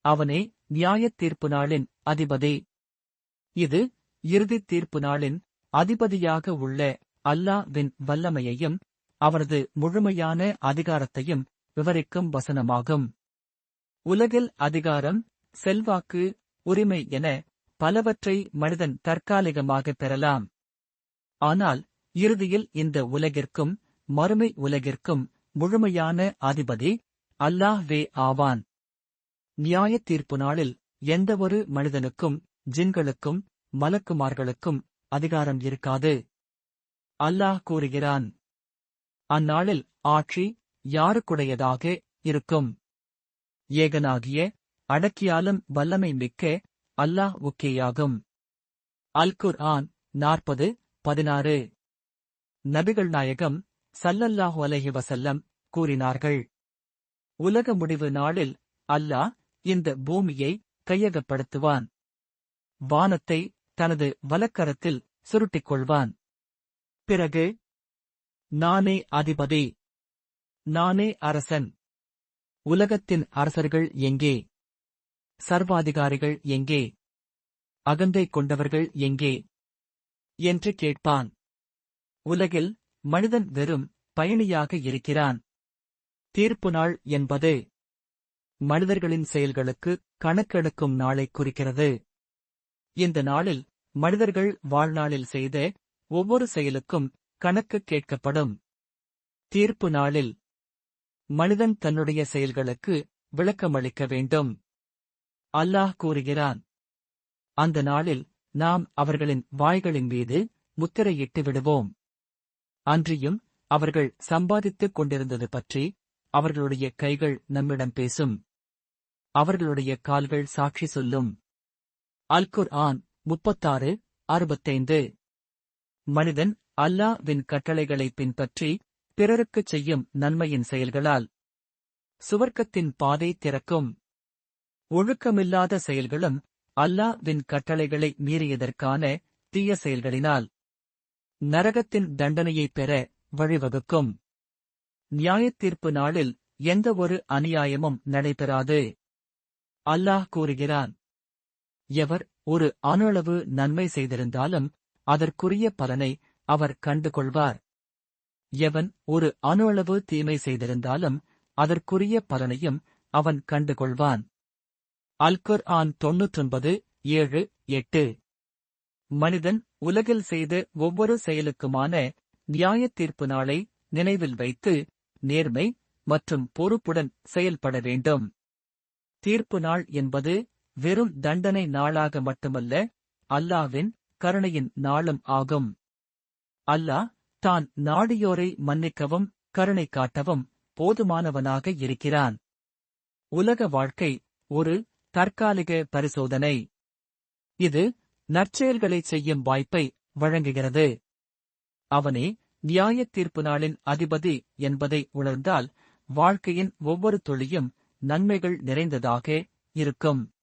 அவனே நியாய தீர்ப்பு நாளின் அதிபதி. இது இறுதி தீர்ப்பு நாளின் அதிபதியாக உள்ள அல்லாவின் வல்லமையையும் அவரது முழுமையான அதிகாரத்தையும் விவரிக்கும் வசனமாகும். உலகில் அதிகாரம் செல்வாக்கு உரிமை என பலவற்றை மனிதன் தற்காலிகமாக பெறலாம். ஆனால் இறுதியில் இந்த உலகிற்கும் மறுமை உலகிற்கும் முழுமையான அதிபதி அல்லாஹ்வே ஆவான். நியாயத் தீர்ப்பு நாளில் எந்தவொரு மனிதனுக்கும் ஜின்களுக்கும் மலக்குமார்களுக்கும் அதிகாரம் இருக்காது. அல்லாஹ் கூறுகிறான் அந்நாளில் ஆட்சி யாருக்குடையதாக இருக்கும்? ஏகனாகிய அடக்கியாலும் வல்லமை மிக்க அல்லாஹ் உக்கேயாகும் அல் குர் ஆன் நாற்பது பதினாறு. நபிகள் நாயகம் சல்லல்லாஹு அலஹி வசல்லம் கூறினார்கள். உலக முடிவு நாளில் அல்லாஹ் இந்த பூமியை கையகப்படுத்துவான். வானத்தை தனது வலக்கரத்தில் சுருட்டிக் கொள்வான். பிறகு நானே அதிபதி. நானே அரசன். உலகத்தின் அரசர்கள் எங்கே? சர்வாதிகாரிகள் எங்கே? அகந்தை கொண்டவர்கள் எங்கே? என்று கேட்பான். உலகில் மனிதன் வெறும் பயணியாக இருக்கிறான். தீர்ப்பு நாள் என்பது மனிதர்களின் செயல்களுக்கு கணக்கெடுக்கும் நாளை குறிக்கிறது. இந்த நாளில் மனிதர்கள் வாழ்நாளில் செய்த ஒவ்வொரு செயலுக்கும் கணக்கு கேட்கப்படும். தீர்ப்பு நாளில் மனிதன் தன்னுடைய செயல்களுக்கு விளக்கமளிக்க வேண்டும். அல்லாஹ் கூறுகிறான் அந்த நாளில் நாம் அவர்களின் வாய்களின் மீது முத்திரையிட்டு விடுவோம். அன்றியும் அவர்கள் சம்பாதித்துக் கொண்டிருந்தது பற்றி அவர்களுடைய கைகள் நம்மிடம் பேசும். அவர்களுடைய கால்கள் சாட்சி சொல்லும். அல்குர் ஆன் முப்பத்தாறு அறுபத்தைந்து. மனிதன் அல்லாவின் கட்டளைகளை பின்பற்றி பிறருக்குச் செய்யும் நன்மையின் செயல்களால் சுவர்க்கத்தின் பாதை திறக்கும். ஒழுக்கமில்லாத செயல்களும் அல்லாவின் கட்டளைகளை மீறியதற்கான தீய செயல்களினால் நரகத்தின் தண்டனையைப் பெற வழிவகுக்கும். நியாயத்தீர்ப்பு நாளில் எந்த ஒரு அநியாயமும் நடைபெறாது. அல்லாஹ் கூறுகிறான். எவர் ஒரு அணுளவு நன்மை செய்திருந்தாலும் அதற்குரிய பலனை அவர் கண்டுகொள்வார். எவன் ஒரு அணுளவு தீமை செய்திருந்தாலும் அதற்குரிய பலனையும் அவன் கண்டுகொள்வான். அல்குர் ஆன் தொன்னூற்றொன்பது ஏழு எட்டு. மனிதன் உலகில் செய்த ஒவ்வொரு செயலுக்குமான நியாய தீர்ப்பு நாளை நினைவில் வைத்து நேர்மை மற்றும் பொறுப்புடன் செயல்பட வேண்டும். தீர்ப்பு நாள் என்பது வெறும் தண்டனை நாளாக மட்டுமல்ல அல்லாவின் கருணையின் நாளும் ஆகும். அல்லாஹ் தான் நாடியோரை மன்னிக்கவும் கருணை காட்டவும் போதுமானவனாக இருக்கிறான். உலக வாழ்க்கை ஒரு தற்காலிக பரிசோதனை. இது நற்செயல்களை செய்யும் வாய்ப்பை வழங்குகிறது. அவனே நியாயத் தீர்ப்பு நாளின் அதிபதி என்பதை உணர்ந்தால் வாழ்க்கையின் ஒவ்வொரு துளியும் நன்மைகள் நிறைந்ததாக இருக்கும்.